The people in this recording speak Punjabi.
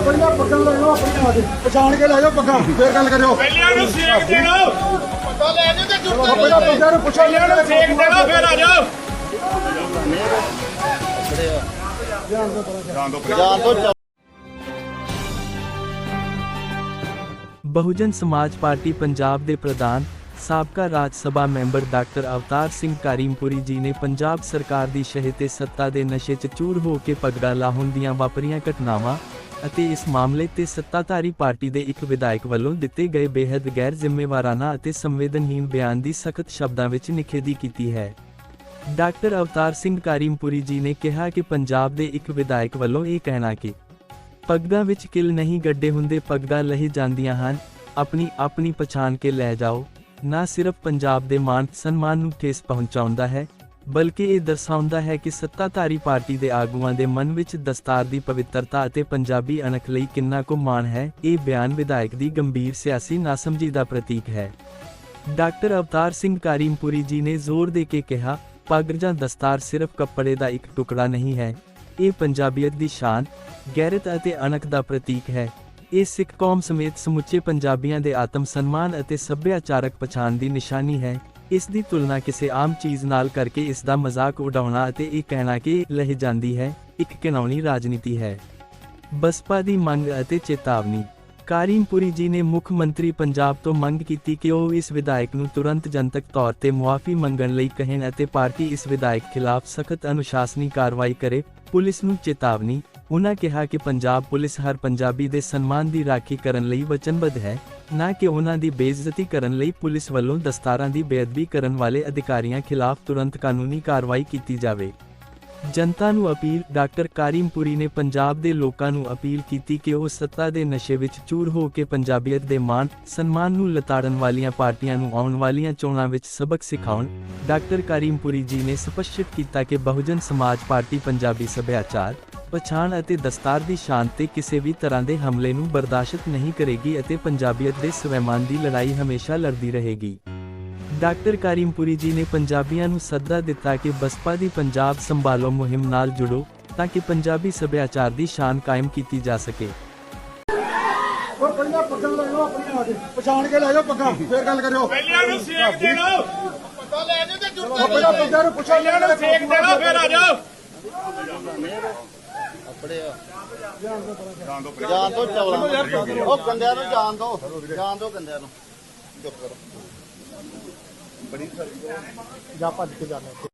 ਉਹ ਪਹਿਲਾਂ ਪੱਗਾਂ ਲੈ ਜਾਓ ਆਪਣੀਆਂ ਆ ਕੇ ਪਛਾਣ ਕੇ ਲੈ ਜਾਓ ਪੱਗਾਂ ਫੇਰ ਗੱਲ ਕਰਿਓ। ਪਹਿਲਿਆਂ ਨੂੰ ਸੇਕ ਦੇ ਦਿਓ ਪਤਾ ਲੈ ਜੇ ਤੇ ਉਹ ਪਹਿਲਾਂ ਬੰਦਿਆਂ ਨੂੰ ਪੁੱਛੋ ਪਹਿਲਿਆਂ ਨੂੰ ਸੇਕ ਦੇ ਦਿਓ ਫਿਰ ਆ ਜਾਓ। ਬਹੁਜਨ ਸਮਾਜ ਪਾਰਟੀ ਪੰਜਾਬ ਦੇ ਪ੍ਰਧਾਨ ਸਾਬਕਾ ਰਾਜ ਸਭਾ ਮੈਂਬਰ ਡਾਕਟਰ ਅਵਤਾਰ ਸਿੰਘ ਕਾਰੀਮਪੁਰੀ ਜੀ ਨੇ ਪੰਜਾਬ ਸਰਕਾਰ ਦੀ ਸ਼ਹਿ ਤੇ ਸੱਤਾ ਦੇ ਨਸ਼ੇ 'ਚ ਚੂਰ ਹੋ ਕੇ ਪਗੜਾ ਲਾਹੁਣ ਦੀਆਂ ਵਾਪਰੀਆਂ ਘਟਨਾਵਾਂ ਅਤੇ ਇਸ ਮਾਮਲੇ ਤੇ ਸੱਤਾਧਾਰੀ ਪਾਰਟੀ ਦੇ ਇੱਕ ਵਿਧਾਇਕ ਵੱਲੋਂ ਦਿੱਤੇ ਗਏ ਬੇहद ਗੈਰ ਜ਼ਿੰਮੇਵਾਰਾਨਾ ਅਤੇ ਸੰਵੇਦਨਹੀਨ ਬਿਆਨ ਦੀ ਸਖਤ ਸ਼ਬਦਾਂ ਵਿੱਚ ਨਿਖੇਧੀ ਕੀਤੀ ਹੈ। ਡਾਕਟਰ ਅਵਤਾਰ ਸਿੰਘ ਕਾਰੀਮਪੁਰੀ ਜੀ ਨੇ ਕਿਹਾ ਕਿ ਪੰਜਾਬ ਦੇ ਇੱਕ ਵਿਧਾਇਕ ਵੱਲੋਂ ਇਹ ਕਹਿਣਾ ਕਿ ਪੱਗਾਂ ਵਿੱਚ ਕਿਲ ਨਹੀਂ ਗੱਡੇ ਹੁੰਦੇ, ਪੱਗਾਂ ਲਹੀ ਜਾਂਦੀਆਂ ਹਨ, ਆਪਣੀ ਆਪਣੀ ਪਛਾਣ ਕੇ ਲੈ ਜਾਓ। ਨਾ ਸਿਰਫ ਪੰਜਾਬ ਦੇ ਮਾਨ ਸਨਮਾਨ ਨੂੰ ਠੇਸ ਪਹੁੰਚਾਉਂਦਾ ਹੈ ਬਲਕਿ ਇਹ ਦਰਸਾਉਂਦਾ ਹੈ ਕਿ ਸੱਤਾਧਾਰੀ ਪਾਰਟੀ ਦੇ ਆਗੂਆਂ ਦੇ ਮਨ ਵਿੱਚ ਦਸਤਾਰ ਦੀ ਪਵਿੱਤਰਤਾ ਅਤੇ ਪੰਜਾਬੀ ਅਣਖ ਲਈ ਕਿੰਨਾ ਕੁ ਮਾਣ ਹੈ, ਇਹ ਬਿਆਨ ਵਿਧਾਇਕ ਦੀ ਗੰਭੀਰ ਸਿਆਸੀ ਨਾਸਮਝੀ ਦਾ ਪ੍ਰਤੀਕ ਹੈ। ਡਾਕਟਰ ਅਵਤਾਰ ਸਿੰਘ ਕਾਰੀਮਪੁਰੀ ਜੀ ਨੇ ਜ਼ੋਰ ਦੇ ਕੇ ਕਿਹਾ, ਪੱਗ ਜਾਂ ਦਸਤਾਰ ਸਿਰਫ ਕੱਪੜੇ ਦਾ ਇੱਕ ਟੁਕੜਾ ਨਹੀਂ ਹੈ। ਇਹ ਪੰਜਾਬੀਅਤ ਦੀ ਸ਼ਾਨ, ਗੈਰਤ ਅਤੇ ਅਣਖ ਦਾ ਪ੍ਰਤੀਕ ਹੈ। ਇਹ ਸਿੱਖ ਕੌਮ ਸਮੇਤ ਸਮੁੱਚੇ ਪੰਜਾਬੀਆਂ ਦੇ ਆਤਮ ਸਨਮਾਨ ਅਤੇ ਸੱਭਿਆਚਾਰਕ ਪਛਾਣ ਦੀ ਨਿਸ਼ਾਨੀ ਹੈ। ਇਸ ਦੀ ਤੁਲਨਾ ਕਿਸੇ ਆਮ ਚੀਜ਼ ਨਾਲ ਕਰਕੇ ਇਸ ਦਾ ਮਜ਼ਾਕ ਉਡਾਉਣਾ ਅਤੇ ਇਹ ਕਹਿਣਾ ਕਿ ਲਹਿ ਜਾਂਦੀ ਹੈ, ਇੱਕ ਘਿਨਾਉਣੀ ਰਾਜਨੀਤੀ ਹੈ। ਬਸਪਾ ਦੀ ਮੰਗ ਅਤੇ ਚੇਤਾਵਨੀ। ਕਾਰੀਮਪੁਰੀ ਜੀ ਨੇ ਮੁੱਖ ਮੰਤਰੀ ਪੰਜਾਬ ਤੋਂ ਮੰਗ ਕੀਤੀ ਕਿ ਉਹ ਇਸ ਵਿਧਾਇਕ ਨੂੰ ਤੁਰੰਤ ਜਨਤਕ ਤੌਰ ਤੇ ਮੁਆਫੀ ਮੰਗਣ ਲਈ ਕਹਿਣ ਅਤੇ ਪਾਰਟੀ ਇਸ ਵਿਧਾਇਕ ਖਿਲਾਫ ਸਖਤ ਅਨੁਸ਼ਾਸਨੀ ਕਾਰਵਾਈ ਕਰੇ, ਪੁਲਿਸ ਨੂੰ ਚੇਤਾਵਨੀ ਉਨ੍ਹਾਂ ਕਿਹਾ ਕਿ ਪੰਜਾਬ ਪੁਲਿਸ ਹਰ ਪੰਜਾਬੀ ਦੇ ਸਨਮਾਨ ਦੀ ਰਾਖੀ ਕਰਨ ਲਈ ਵਚਨਬੱਧ ਹੈ, ਨਾ ਕਿ ਉਹਨਾਂ ਦੀ ਬੇਇੱਜ਼ਤੀ ਕਰਨ ਲਈ ਪੁਲਿਸ ਵੱਲੋਂ ਦਸਤਾਰਾਂ ਦੀ ਬੇਅਦਬੀ ਕਰਨ ਵਾਲੇ ਅਧਿਕਾਰੀਆਂ ਖਿਲਾਫ ਤੁਰੰਤ ਕਾਨੂੰਨੀ ਕਾਰਵਾਈ ਕੀਤੀ ਜਾਵੇ। ਜਨਤਾ ਨੂੰ ਅਪੀਲ ਡਾਕਟਰ ਕਾਰੀਮਪੁਰੀ ਨੇ ਪੰਜਾਬ ਦੇ ਲੋਕਾਂ ਨੂੰ ਅਪੀਲ ਕੀਤੀ ਕਿ ਉਹ ਸੱਤਾ ਦੇ ਨਸ਼ੇ ਵਿੱਚ ਚੂਰ ਹੋ ਕੇ ਪੰਜਾਬੀਅਤ ਦੇ ਮਾਨ ਸਨਮਾਨ ਨੂੰ ਲਤਾੜਨ ਵਾਲੀਆਂ ਪਾਰਟੀਆਂ ਨੂੰ ਆਉਣ ਵਾਲੀਆਂ ਚੋਣਾਂ ਵਿੱਚ ਸਬਕ ਸਿਖਾਉਣ ਡਾਕਟਰ ਕਾਰੀਮਪੁਰੀ ਜੀ ਨੇ ਸਪਸ਼ਟ ਕੀਤਾ ਕਿ ਬਹੁਜਨ ਸਮਾਜ ਪਾਰਟੀ ਪੰਜਾਬੀ ਸੱਭਿਆਚਾਰ ਪਛਾਣ ਅਤੇ ਦਸਤਾਰ ਦੀ ਸ਼ਾਨ ਤੇ ਕਿਸੇ ਵੀ ਤਰ੍ਹਾਂ ਦੇ ਹਮਲੇ ਨੂੰ ਬਰਦਾਸ਼ਤ ਨਹੀਂ ਕਰੇਗੀ ਅਤੇ ਪੰਜਾਬੀਅਤ ਦੇ ਸਵੈਮਾਨ ਦੀ ਲੜਾਈ ਹਮੇਸ਼ਾ ਲੜਦੀ ਰਹੇਗੀ। ਡਾਕਟਰ ਕਾਰੀਮਪੁਰੀ ਜੀ ਨੇ ਪੰਜਾਬੀਆਂ ਨੂੰ ਸੱਦਾ ਦਿੱਤਾ ਕਿ ਬਸਪਾ ਦੀ ਪੰਜਾਬ ਸੰਭਾਲੋ ਮੁਹਿੰਮ ਨਾਲ ਜੁੜੋ ਤਾਂ ਕਿ ਪੰਜਾਬੀ ਸੱਭਿਆਚਾਰ ਦੀ ਸ਼ਾਨ ਕਾਇਮ ਕੀਤੀ ਜਾ ਸਕੇ। ਉਹ ਪਹਿਲਾਂ ਪੱਗਾਂ ਲੈ ਆ ਕੇ। ਪਛਾਣ ਕੇ ਲੈ ਜਾਓ ਪੱਗਾਂ ਫੇਰ ਗੱਲ ਕਰਿਓ। ਪਹਿਲਿਆਂ ਨੂੰ ਸੇਕ ਦੇ ਦਿਓ ਪਤਾ ਲੈ ਜੇ ਤੇ ਉਹ ਪਹਿਲਾਂ ਬੰਦਿਆਂ ਨੂੰ ਪੁੱਛੋ ਪਹਿਲਿਆਂ ਨੂੰ ਸੇਕ ਦੇ ਦਿਓ ਫਿਰ ਆ ਜਾਓ। ਜਾਣ ਦੋ ਚਵਲਾ ਉਹ ਗੰਦਿਆਂ ਨੂੰ ਜਾਣ ਦੋ ਜਾਣ ਦੋ ਗੰਦਿਆਂ ਨੂੰ ਚੁੱਪ ਕਰੋ। ਜਾ ਭੱਜ ਕੇ ਜਾਣਾ।